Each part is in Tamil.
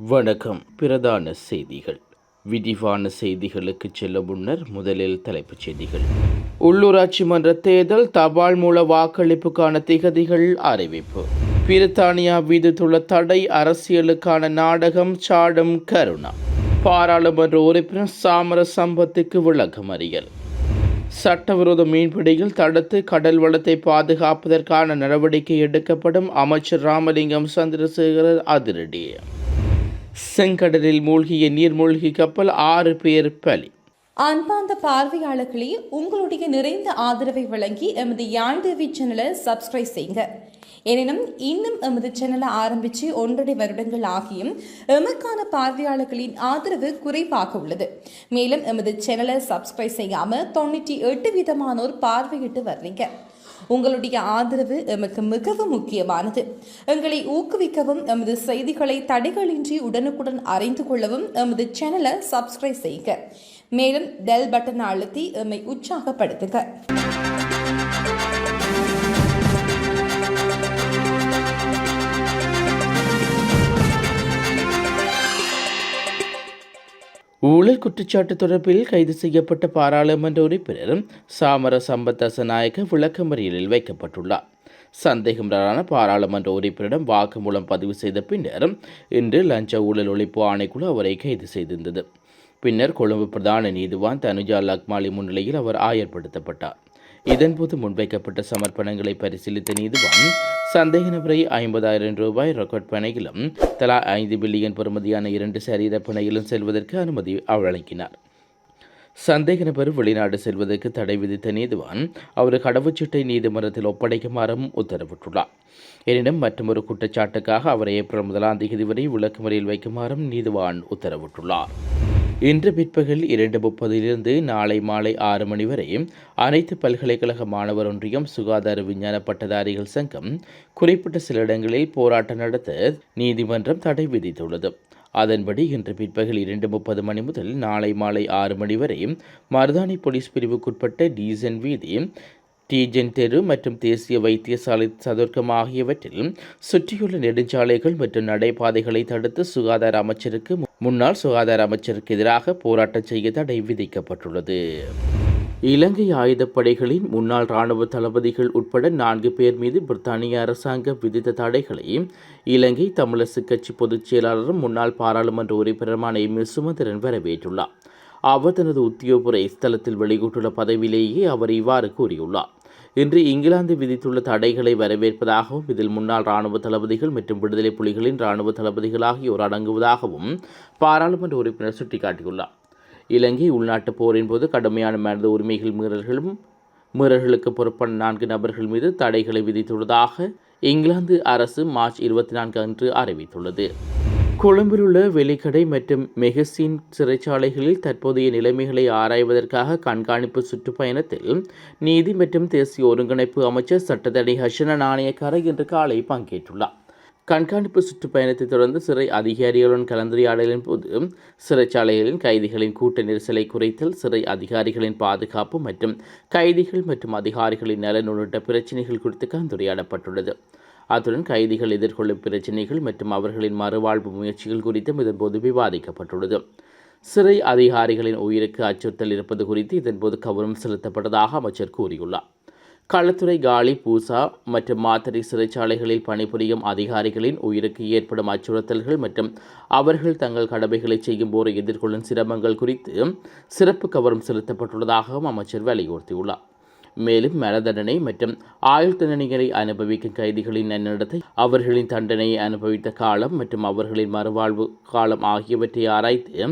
வணக்கம். பிரதான செய்திகள். விரிவான செய்திகளுக்கு செல்ல முன்னர் முதலில் தலைப்புச் செய்திகள். உள்ளூராட்சி மன்ற தேர்தல் தபால் மூல வாக்களிப்புக்கான திகதிகள் அறிவிப்பு. பிரித்தானியா விதித்துள்ள தடை அரசியலுக்கான நாடகம் சாடும் கருணா. பாராளுமன்ற உறுப்பினர் சாமர சம்பத்துக்கு விளக்கமறியல் சட்டவிரோத மீன்பிடியில் தடுத்து கடல் வளத்தை பாதுகாப்பதற்கான நடவடிக்கை எடுக்கப்படும் அமைச்சர் ராமலிங்கம் சந்திரசேகரர் அதிரடி செங்கடலில் மூழ்கிய நீர்மூழ்கி கப்பல் ஆறு பேர் பலி. அன்பார்ந்த பார்வையாளர்களே உங்களுடைய நிறைந்த ஆதரவை வழங்கி எமது யாழ் டிவி சேனலை சப்ஸ்கிரைப் செய்யுங்க. எனினும் இன்னும் எமது சேனலை ஆரம்பித்து ஒன்றரை வருடங்கள் ஆகியும் எமக்கான பார்வையாளர்களின் ஆதரவு குறைவாக உள்ளது. மேலும் எமது சேனலை சப்ஸ்கிரைப் செய்யாமல் தொண்ணூற்றி எட்டு விதமானோர் பார்வையிட்டு வர்றீங்க. உங்களுடைய ஆதரவு எமக்கு மிகவும் முக்கியமானது. எங்களை ஊக்குவிக்கவும் எமது செய்திகளை தடைகளின்றி உடனுக்குடன் அறிந்து கொள்ளவும் எமது சேனலை சப்ஸ்கிரைப் செய்க. மேலும் பெல் பட்டனை அழுத்தி எம்மை உற்சாகப்படுத்துங்க. ஊழல் குற்றச்சாட்டு தொடர்பில் கைது செய்யப்பட்ட பாராளுமன்ற உறுப்பினரும் சாமர சம்பத் தசநாயக்க விளக்கமறியலில் வைக்கப்பட்டுள்ளார். சந்தேகமரான பாராளுமன்ற உறுப்பினரிடம் வாக்குமூலம் பதிவு செய்த பின்னர் இன்று லஞ்ச ஊழல் ஒழிப்பு ஆணைக்குழு அவரை கைது செய்திருந்தது. பின்னர் கொழும்பு பிரதான நீதிவான் தனுஜா லக்மாலி முன்னிலையில் அவர் ஆயர்படுத்தப்பட்டார். இதன்போது முன்வைக்கப்பட்ட சமர்ப்பணங்களை பரிசீலித்த நீதிவான் சந்தேக நபரை ஐம்பதாயிரம் ரூபாய் ரொக்கட் பணையிலும் தலா ஐந்து பில்லியன் பெறுமதியான இரண்டு சரீர பணையிலும் செல்வதற்கு அனுமதி வழங்கினார். சந்தேக நபர் வெளிநாடு செல்வதற்கு தடை விதித்த நீதிவான் அவரது கடவுச்சீட்டை நீதிமன்றத்தில் ஒப்படைக்குமாறும் உத்தரவிட்டுள்ளார். எனினும் மற்றொரு குற்றச்சாட்டுக்காக அவர் ஏப்ரல் முதலாம் தேதி வரை விளக்குமுறையில் வைக்குமாறும் நீதிவான் உத்தரவிட்டுள்ளார். இன்று பிற்பகல் இரண்டு முப்பதிலிருந்து நாளை மாலை ஆறு மணி வரை அனைத்து பல்கலைக்கழக மாணவர் ஒன்றியம் சுகாதார விஞ்ஞான பட்டதாரிகள் சங்கம் குறிப்பிட்ட சில இடங்களில் போராட்டம் நடத்த நீதிமன்றம் தடை விதித்துள்ளது. அதன்படி இன்று பிற்பகல் இரண்டு முப்பது மணி முதல் நாளை மாலை ஆறு மணி வரை மருதானி போலீஸ் பிரிவுக்குட்பட்ட டீசன் வீதி டீஜென் தெரு மற்றும் தேசிய வைத்தியசாலை சதுர்க்கம் ஆகியவற்றில் சுற்றியுள்ள நெடுஞ்சாலைகள் மற்றும் நடைபாதைகளை தடுத்து சுகாதார அமைச்சருக்கு முன்னாள் சுகாதார அமைச்சருக்கு எதிராக போராட்டம் செய்ய தடை விதிக்கப்பட்டுள்ளது. இலங்கை ஆயுதப்படைகளின் முன்னாள் இராணுவ தளபதிகள் உட்பட நான்கு பேர் மீது பிரித்தானிய அரசாங்கம் விதித்த தடைகளை இலங்கை தமிழரசு கட்சி பொதுச் செயலாளரும் முன்னாள் பாராளுமன்ற உறுப்பினருமான எம். சுமந்திரன் வரவேற்றுள்ளார். அவர் தனது உத்தியோகபுர ஸ்தலத்தில் வெளியிட்டுள்ள பதவியிலேயே அவர் இவ்வாறு கூறியுள்ளார். இன்று இங்கிலாந்து விதித்துள்ள தடைகளை வரவேற்பதாகவும் இதில் முன்னாள் இராணுவ தளபதிகள் மற்றும் விடுதலை புலிகளின் இராணுவ தளபதிகள் ஆகியோர் அடங்குவதாகவும் பாராளுமன்ற உறுப்பினர் சுட்டிக்காட்டியுள்ளார். இலங்கை உள்நாட்டு போரின் போது கடுமையான மனித உரிமைகள் மீறல்களும் மீறல்களுக்கு பொறுப்பான நான்கு நபர்கள் மீது தடைகளை விதித்துள்ளதாக இங்கிலாந்து அரசு மார்ச் இருபத்தி நான்கு அன்று அறிவித்துள்ளது. கொழும்பில் உள்ள வெளிக்கடை மற்றும் மெகசின் சிறைச்சாலைகளில் தற்போதைய நிலைமைகளை ஆராய்வதற்காக கண்காணிப்பு சுற்றுப்பயணத்தில் நீதி மற்றும் தேசிய ஒருங்கிணைப்பு அமைச்சர் சட்டத்தடி ஹர்ஷன நாணயக்கார இன்று காலை பங்கேற்றுள்ளார். கண்காணிப்பு சுற்றுப்பயணத்தை தொடர்ந்து சிறை அதிகாரிகளுடன் கலந்துரையாடலின் போது சிறைச்சாலைகளின் கைதிகளின் கூட்ட நெரிசலை குறைத்தல் சிறை அதிகாரிகளின் பாதுகாப்பு மற்றும் கைதிகள் மற்றும் அதிகாரிகளின் நலன் உள்ளிட்ட பிரச்சினைகள் குறித்து கலந்துரையாடப்பட்டுள்ளது. அத்துடன் கைதிகள் எதிர்கொள்ளும் பிரச்சினைகள் மற்றும் அவர்களின் மறுவாழ்வு முயற்சிகள் குறித்தும் இதன்போது விவாதிக்கப்பட்டுள்ளது. சிறை அதிகாரிகளின் உயிருக்கு அச்சுறுத்தல் இருப்பது குறித்து இதன்போது கவனம் செலுத்தப்பட்டதாக அமைச்சர் கூறியுள்ளார். களத்துறை காலி பூசா மற்றும் மாத்தறை சிறைச்சாலைகளில் பணிபுரியும் அதிகாரிகளின் உயிருக்கு ஏற்படும் அச்சுறுத்தல்கள் மற்றும் அவர்கள் தங்கள் கடமைகளை செய்யும் போது எதிர்கொள்ளும் சிரமங்கள் குறித்து சிறப்பு கவனம் செலுத்தப்பட்டுள்ளதாகவும் அமைச்சர் வலியுறுத்தியுள்ளார். மேலும் மரண மற்றும் ஆயுள் தண்டனைகளை அனுபவிக்கும் கைதிகளின் நன்னடத்தை அவர்களின் தண்டனையை அனுபவித்த காலம் மற்றும் அவர்களின் மறுவாழ்வு காலம் ஆகியவற்றை ஆராய்ந்து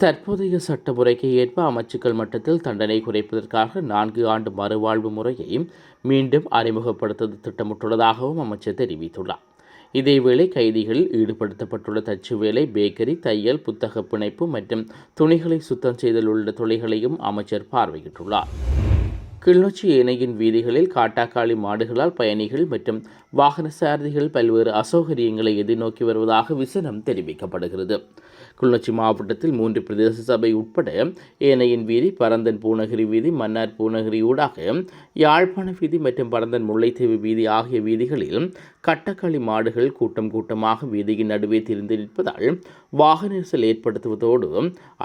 தற்போதைய சட்டமுறைக்கு ஏற்ப அமைச்சுக்கள் மட்டத்தில் தண்டனை குறைப்பதற்காக நான்கு ஆண்டு மறுவாழ்வு முறையை மீண்டும் அறிமுகப்படுத்த திட்டமிட்டுள்ளதாகவும் அமைச்சர் தெரிவித்துள்ளார். இதேவேளை கைதிகளில் ஈடுபடுத்தப்பட்டுள்ள தச்சு வேலை பேக்கரி தையல் புத்தக பிணைப்பு மற்றும் துணிகளை சுத்தம் செய்தல் உள்ள தொழில்களையும் அமைச்சர் பார்வையிட்டுள்ளார். கிளிநொச்சி ஏனையின் வீதிகளில் காட்டாக்காளி மாடுகளால் பயணிகள் மற்றும் வாகன சாரதிகள் பல்வேறு அசௌகரியங்களை எதிர்நோக்கி வருவதாக விசனம் தெரிவிக்கப்படுகிறது. கிளிநொச்சி மாவட்டத்தில் மூன்று பிரதேச சபை உட்பட ஏனையின் வீதி பரந்தன் பூநகரி வீதி மன்னார் பூநகரி ஊடாக யாழ்ப்பாண வீதி மற்றும் பரந்தன் முல்லைத்தீவு வீதி ஆகிய வீதிகளில் கட்டக்காளி மாடுகள் கூட்டம் கூட்டமாக வீதியின் நடுவே திரிந்து நிற்பதால் வாகன நெரிசல் ஏற்படுத்துவதோடு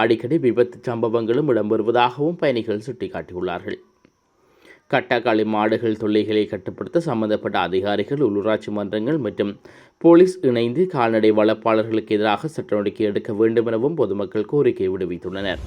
அடிக்கடி விபத்து சம்பவங்களும் இடம்பெறுவதாகவும் பயணிகள் சுட்டிக்காட்டியுள்ளார்கள். கட்டக்காளி மாடுகள் தொல்லைகளை கட்டுப்படுத்த சம்பந்தப்பட்ட அதிகாரிகள் உள்ளூராட்சி மன்றங்கள் மற்றும் போலீஸ் இணைந்து கால்நடை வளர்ப்பாளர்களுக்கு எதிராக சட்ட நடவடிக்கை எடுக்க வேண்டும் எனவும் பொதுமக்கள் கோரிக்கை விடுவித்துள்ளனர்.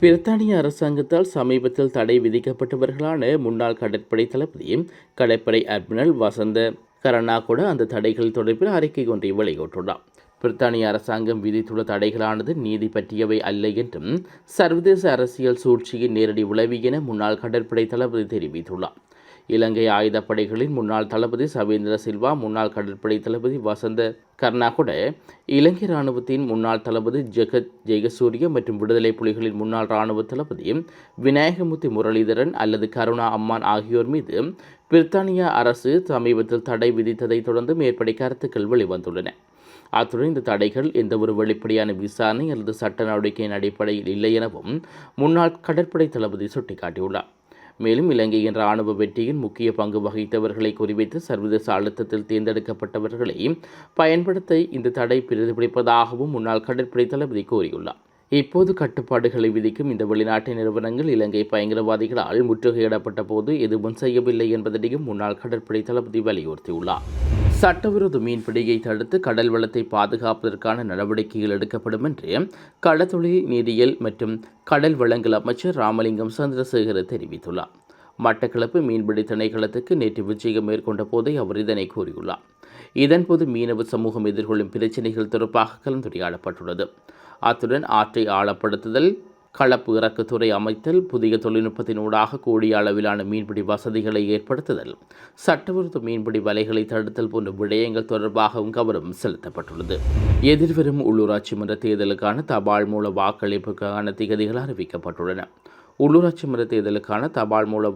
பிரித்தானிய அரசாங்கத்தால் சமீபத்தில் தடை விதிக்கப்பட்டவர்களான முன்னாள் கடற்படை தளபதியும் கடற்படை அட்மிரல் வசந்த கரணா கூட அந்த தடைகள் தொடர்பில் அறிக்கை ஒன்றை வெளியிட்டுள்ளார். பிரித்தானிய அரசாங்கம் விதித்துள்ள தடைகளானது நீதி பற்றியவை அல்ல என்றும் சர்வதேச அரசியல் சூழ்ச்சியின் நேரடி உளவி என முன்னாள் கடற்படை தளபதி தெரிவித்துள்ளார். இலங்கை ஆயுதப்படைகளின் முன்னாள் தளபதி சவேந்திர சில்வா முன்னாள் கடற்படை தளபதி வசந்த கர்ணாகுட இலங்கை இராணுவத்தின் முன்னாள் தளபதி ஜெகத் ஜெயசூரிய மற்றும் விடுதலை புலிகளின் முன்னாள் இராணுவ தளபதி விநாயகமூர்த்தி முரளிதரன் அல்லது கருணா அம்மான் ஆகியோர் மீது பிரித்தானிய அரசு சமீபத்தில் தடை விதித்ததைத் தொடர்ந்து மேற்படி கருத்துக்கள் வெளிவந்துள்ளன. அத்துடன் இந்த தடைகள் எந்தவொரு வெளிப்படையான விசாரணை அல்லது சட்ட நடவடிக்கையின் அடிப்படையில் இல்லை எனவும் முன்னாள் கடற்படை தளபதி சுட்டிக்காட்டியுள்ளார். மேலும் இலங்கையின் இராணுவ வெற்றியின் முக்கிய பங்கு வகித்தவர்களை குறிவைத்து சர்வதேச அழுத்தத்தில் தேர்ந்தெடுக்கப்பட்டவர்களை பயன்படுத்த இந்த தடை பிரதிபலிப்பதாகவும் முன்னாள் கடற்படை தளபதி கூறியுள்ளார். இப்போது கட்டுப்பாடுகளை விதிக்கும் இந்த வெளிநாட்டு நிறுவனங்கள் இலங்கை பயங்கரவாதிகளால் முற்றுகையிடப்பட்ட போது எதுவும் செய்யவில்லை என்பதனையும் முன்னாள் கடற்படை தளபதி வலியுறுத்தியுள்ளார். சட்டவிரோத மீன்பிடியை தடுத்து கடல் வளத்தை பாதுகாப்பதற்கான நடவடிக்கைகள் எடுக்கப்படும் என்று கடற்தொழில் நீரியல் மற்றும் கடல் வளங்கள் அமைச்சர் ராமலிங்கம் சந்திரசேகர தெரிவித்துள்ளார். மட்டக்களப்பு மீன்பிடி திணைக்களத்துக்கு நேற்று விஜயம் மேற்கொண்ட போதே அவர் இதனை கூறியுள்ளார். இதன்போது மீனவ சமூகம் எதிர்கொள்ளும் பிரச்சினைகள் தொடர்பாக கலந்துரையாடப்பட்டுள்ளது. அத்துடன் ஆற்றை ஆழப்படுத்துதல் களப்பு இறக்குத்துறை அமைத்தல் புதிய தொழில்நுட்பத்தினூடாக கூடிய அளவிலான மீன்பிடி வசதிகளை ஏற்படுத்துதல் சட்டவிரோத மீன்பிடி வலைகளை தடுத்தல் போன்ற விடயங்கள் தொடர்பாகவும் கவனம் செலுத்தப்பட்டுள்ளது. எதிர்வரும் உள்ளூராட்சி மன்ற தேர்தலுக்கான தபால் மூல வாக்களிப்புக்கான திகதிகள் அறிவிக்கப்பட்டுள்ளன. உள்ளூராட்சி மன்ற தேர்தலுக்கான தபால் மூல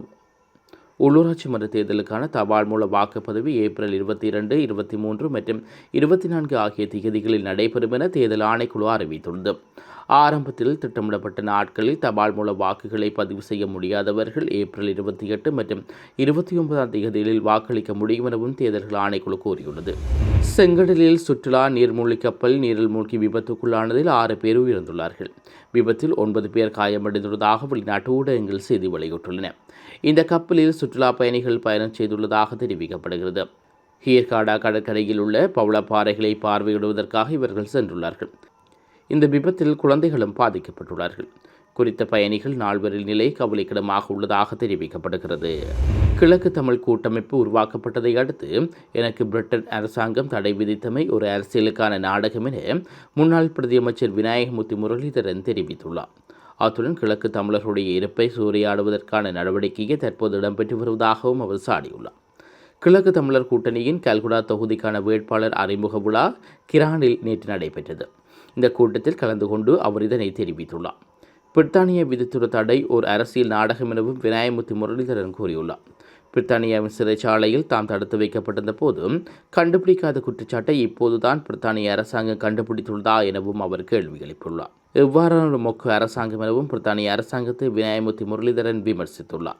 உள்ளூராட்சி மன்ற தேர்தலுக்கான தபால் மூல வாக்குப்பதிவு ஏப்ரல் இருபத்தி இரண்டு இருபத்தி மூன்று மற்றும் இருபத்தி நான்கு ஆகிய திகதிகளில் நடைபெறும் என தேர்தல் ஆணைக்குழு அறிவித்துள்ளது. ஆரம்பத்தில் திட்டமிடப்பட்ட நாட்களில் தபால் மூல வாக்குகளை பதிவு செய்ய முடியாதவர்கள் ஏப்ரல் இருபத்தி எட்டு மற்றும் இருபத்தி ஒன்பதாம் தேதிகளில் வாக்களிக்க முடியும் எனவும் தேர்தல்கள் ஆணைக்குழு கூறியுள்ளது. செங்கடலில் சுற்றுலா நீர்மூழ்கி கப்பல் நீரில் மூழ்கி விபத்துக்குள்ளானதில் ஆறு பேர் உயிர்ந்துள்ளார்கள் விபத்தில் ஒன்பது பேர் காயமடைந்துள்ளதாக வெளிநாட்டு ஊடகங்கள் செய்தி வெளியிட்டுள்ளன. இந்த கப்பலில் சுற்றுலா பயணிகள் பயணம் செய்துள்ளதாக தெரிவிக்கப்படுகிறது. ஹீர்காடா கடற்கரையில் உள்ள பவளப்பாறைகளை பார்வையிடுவதற்காக இவர்கள் சென்றுள்ளார்கள். இந்த விபத்தில் குழந்தைகளும் பாதிக்கப்பட்டுள்ளார்கள். குறித்த பயணிகள் நால்வரில் நிலை கவலைக்கிடமாக உள்ளதாக தெரிவிக்கப்படுகிறது. கிழக்கு தமிழ் கூட்டமைப்பு உருவாக்கப்பட்டதை அடுத்து எனக்கு பிரிட்டன் அரசாங்கம் தடை விதித்தமை ஒரு அரசியலுக்கான நாடகம் என முன்னாள் பிரதியமைச்சர் விநாயகமூர்த்தி முரளிதரன் தெரிவித்துள்ளார். அத்துடன் கிழக்கு தமிழர்களுடைய இருப்பை சூறையாடுவதற்கான நடவடிக்கையை தற்போது இடம்பெற்று வருவதாகவும் அவர் சாடியுள்ளார். கிழக்கு தமிழர் கூட்டணியின் கல்குடா தொகுதிக்கான வேட்பாளர் அறிமுக விழா கிரானில் நேற்று நடைபெற்றது. இந்த கூட்டத்தில் கலந்து கொண்டு அவர் இதனை தெரிவித்துள்ளார். பிரித்தானிய விதித்துள்ள தடை ஒரு அரசியல் நாடகம் எனவும் விநாயகமூர்த்தி முரளிதரன் கூறியுள்ளார். பிரித்தானியாவின் சிறைச்சாலையில் தாம் தடுத்து வைக்கப்பட்டிருந்த போதும் கண்டுபிடிக்காத குற்றச்சாட்டை இப்போதுதான் பிரித்தானிய அரசாங்கம் கண்டுபிடித்துள்ளதா எனவும் அவர் கேள்வி எழுப்பியுள்ளார். எவ்வாறான ஒரு மொக்க அரசாங்கம் எனவும் பிரித்தானிய அரசாங்கத்தை விநாயகமூர்த்தி முரளிதரன் விமர்சித்துள்ளார்.